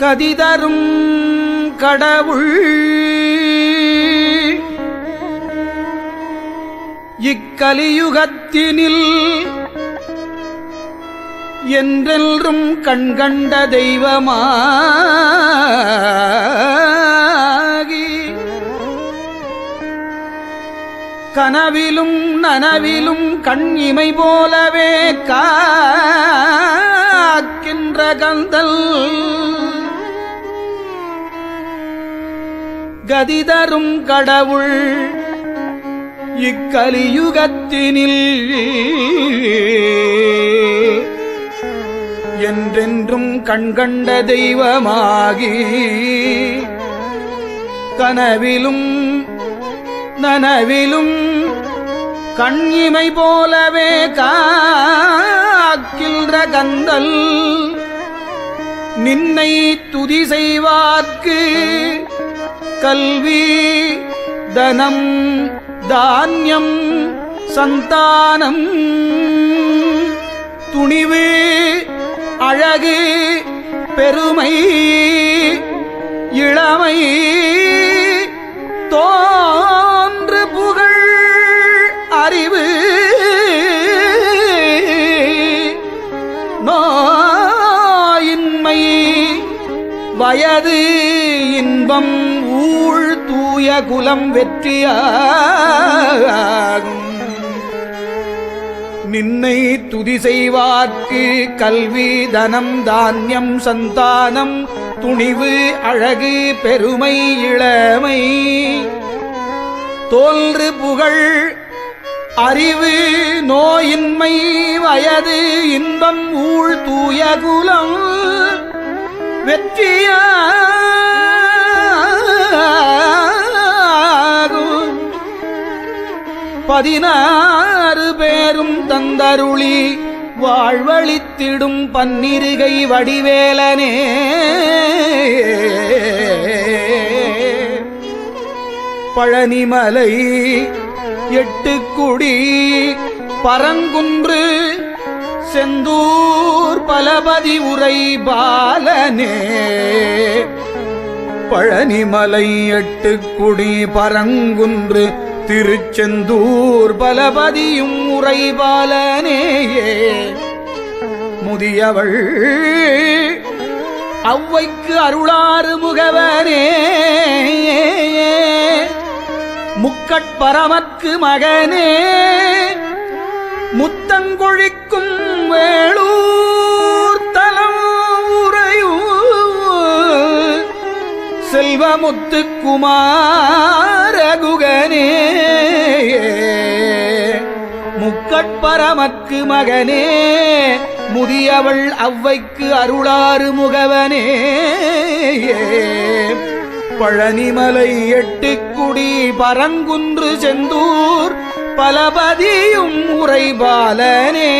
கதிதரும் கடவுள். இக்கலியுகத்தினில் என்றெல்லும் கண்கண்ட தெய்வமாகி கனவிலும் நனவிலும் கண் இமை போலவே காக்கின்ற கந்தல். கதிதரும் கடவுள் இக்கலியுகத்தினில். என்றென்றும் கண்கண்ட தெய்வமாகி கனவிலும் நனவிலும் கண்ணிமை போலவே காக்கின்ற கந்தல். நின்னை துதி செய்வார்க்கு கல்வி தனம் தானியம் சந்தானம். துணிவு அழகு பெருமை இளமை தோன்று புகழ் அறிவு நோயின்மை வயது இன்பம் ஊழ் தூய குலம் வெற்றியாகும். நின்னை துதி செய்வார்க்கு கல்வி தனம் தானியம் சந்தானம் துணிவு அழகு பெருமை இளமை. தோன்று புகழ் அறிவு நோயின்மை வயது இன்பம் ஊழ் தூய குலம் வெற்றியா பதினாறு பேரும் தந்தருளி வாழ்வழித்திடும் பன்னிருகை வடிவேலனே. பழனிமலை எட்டுக்குடி பரங்குன்று செந்தூர் பலபதி உரை பாலனே. பழனிமலை எட்டுக்குடி பரங்குன்று திருச்செந்தூர் பலபதியும் உரைபாலனேயே முதியவள் அவ்வைக்கு அருளாறு முகவனே. முக்கட்பரமற்கு மகனே. முத்தங்கொழிக்கும் வேளூர் தலம் உறையூர். செல்வமுத்து குகனே முக்கட்பரமக்கு மகனே. முதியவள் அவ்வைக்கு அருளாறு முகவனே. பழனிமலை எட்டுக்குடி பரங்குன்று செந்தூர் பலபதியும் உரைபாலனே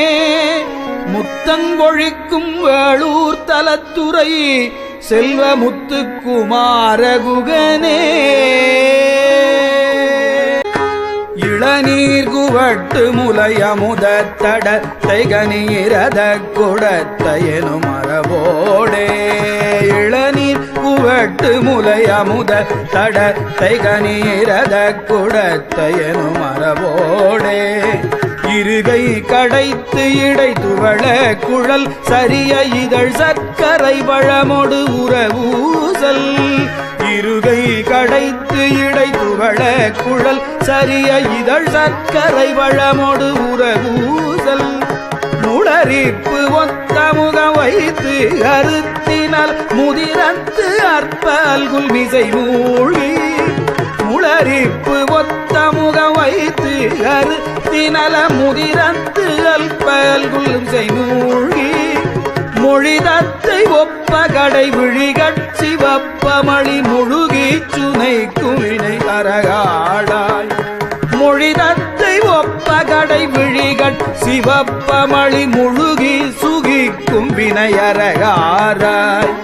முத்தங்கொழிக்கும் வேளூர் தலத்துறை செல்வமுத்து பட்டு இளநீர் முலையமுத தட தைகனீரத குடத்தையனு மரபோடே. இளநீர் புவட்டு முலையமுத தட தைகனீரத குடத்தையனு மரபோடே. இருகை கடைத்து இடை துவள குழல் சரிய இதழ் சர்க்கரை பழமொடு உறவூசல் இருகை கடைத்து இடை வள குழல் சரிய இதழ் சர்க்கரை வளமோடு உறவூசல் முளரிப்பு ஒத்த முகம் வைத்து அறுத்தினால் முதிரத்து அற்பல் குல்மிசை மூழ்கி முளரிப்பு ஒத்த முகம் வைத்து அறுத்தினல முதிரத்து அல்பல் குல்மிசை மூழ்கி கடை விழிகள் சிவப்பமளி முழுகி சுனை குவினை அரகாடாய் மொழிதத்தை ஒப்ப கடை விழிகள் சிவப்பமளி முழுகி சுகிக்கும் வினையரகாராய்